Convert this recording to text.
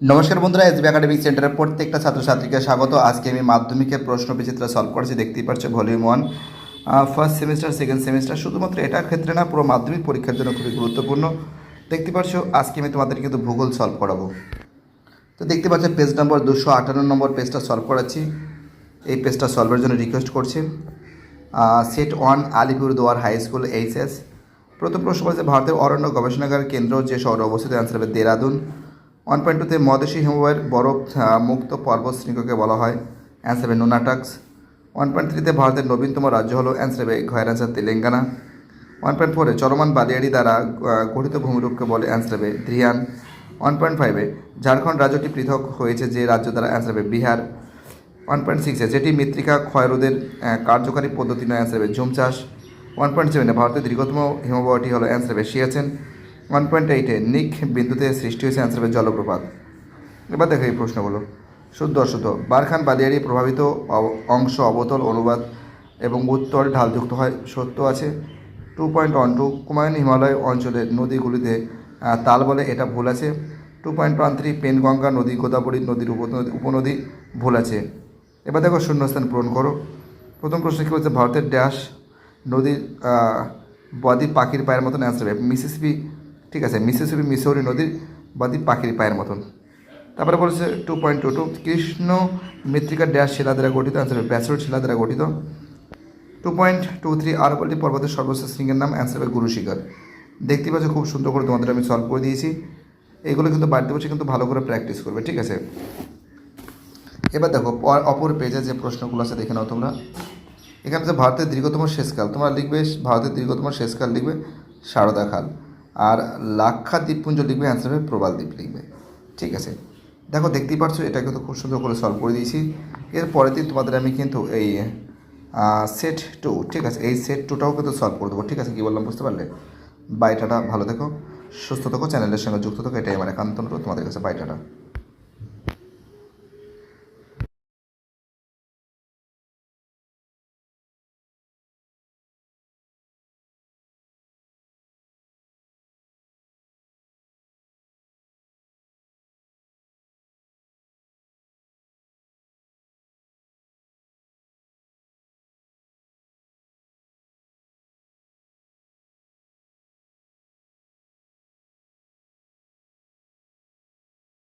নমস্কার বন্ধুরা SB academic সেন্টারের প্রত্যেকটা ছাত্রছাত্রীকে স্বাগত। আজকে আমি মাধ্যমিকের প্রশ্ন বিচিত্র সলভ করেছি, দেখতেই পাচ্ছ volume one first semester second semester শুধুমাত্র এটার ক্ষেত্রে না, পুরো মাধ্যমিক পরীক্ষার জন্য খুবই গুরুত্বপূর্ণ। দেখতে পাচ্ছ, আজকে আমি তোমাদের কিন্তু ভূগোল সলভ করাবো। তো দেখতে পাচ্ছ পেজ নম্বর দুশো আটান্ন নম্বর পেজটা সলভ করাচ্ছি। এই পেজটা সলভের জন্য রিকোয়েস্ট করছি। Set one Alipurduar high school HS প্রথম প্রশ্ন বলছে, ভারতের অরণ্য গবেষণাগার কেন্দ্র যে শহরে অবস্থিত অ্যান্সার হবে দেরাদুন। ওয়ান পয়েন্ট টুতে মদেশী হিমবাহের বরফ মুক্ত পর্বত শৃঙ্গকে বলা হয় অ্যান্সার হবে নোনাটাক্স ওয়ান পয়েন্ট থ্রিতে ভারতের নবীনতম রাজ্য হলো অ্যান্সার হবে ঘয়ের অ্যান্সার তেলেঙ্গানা ওয়ান পয়েন্ট ফোরে চলমান বালিয়াড়ি দ্বারা গঠিত ভূমিরূপকে বলে অ্যান্সার হবে ধ্রিয়ান ওয়ান পয়েন্ট ফাইভে ঝাড়খণ্ড রাজ্যটি পৃথক হয়েছে যে রাজ্য দ্বারা অ্যান্সার হবে বিহার। ওয়ান পয়েন্ট সিক্সে যেটি মৃত্তিকা ক্ষয়রোধের কার্যকারী পদ্ধতি নয় অ্যান্সার হবে ঝুম চাষ ওয়ান পয়েন্ট সেভেনে ভারতের দীর্ঘতম হিমবাহটি হলো অ্যান্সার হবে সিয়াচেন। ওয়ান পয়েন্ট এইটে নিক বিন্দুতে সৃষ্টি হয়েছে অ্যান্সার হবে জলপ্রপাত। এবার দেখো এই প্রশ্নগুলো। শুদ্ধ অশুদ্ধ। বারখান বালিয়াড়ি প্রভাবিত অংশ, অবতল, অনুবাদ এবং উত্তর ঢালযুক্ত হয়। সত্য আছে। Two point one two Kumaon Himalaya অঞ্চলের নদীগুলিতে তাল বলে এটা ভুল আছে। Two point one three Penganga নদী, গোদাবরী নদীর উপনদী ভুল আছে। এবার দেখো শূন্যস্থান পূরণ করো। প্রথম প্রশ্ন কী বলছে? ভারতের ড্যাশ নদীর বদ্বীপ পাখির পায়ের মতন অ্যান্সার হবে মিসিসিপি ঠিক আছে মিসিসিপি মিসৌরি নদীর বদ্বীপ পাখির পায়ের মতন। তারপরে বলেছে টু পয়েন্ট টু টু কৃষ্ণ মৃত্তিকার ড্যাশ শিলা দ্বারা গঠিত অ্যান্সার হবে শিলা দ্বারা গঠিত। টু পয়েন্ট টু থ্রি আর আরবল্লী পর্বতের সর্বশেষ শৃঙ্গের নাম অ্যান্সার হবে গুরু শিখর। দেখতে পাচ্ছ খুব সুন্দর করে তোমাদের আমি সলভ করে দিয়েছি। এগুলো কিন্তু বাড়িতে বসে কিন্তু ভালো করে প্র্যাকটিস করবে, ঠিক আছে? এবার দেখো অপর পেজে যে প্রশ্নগুলো আছে, দেখে নাও তোমরা। এখানে যে ভারতের দীর্ঘতম শেষকাল, তোমরা লিখবে, ভারতের দীর্ঘতম শেষকাল লিখবে, সারদা খাল। আর লাক্ষা দ্বীপপুঞ্জ লিখবে অ্যান্সার হবে প্রবাল দ্বীপ লিখবে। ঠিক আছে? দেখো, দেখতেই পারছ, এটা কিন্তু খুব সুন্দর করে সলভ করে দিয়েছি। এর পরের দিন তোমাদের আমি কিন্তু এই সেট টু ঠিক আছে? এই সেট টুটাও কিন্তু সলভ করে দেবো। ঠিক আছে, কী বললাম, বুঝতে পারলে? বাইটাটা ভালো থেকো, সুস্থ থেকো চ্যানেলের সঙ্গে যুক্ত থেকো, এটাই আমার একান্ত তোমাদের কাছে। বাইটাটা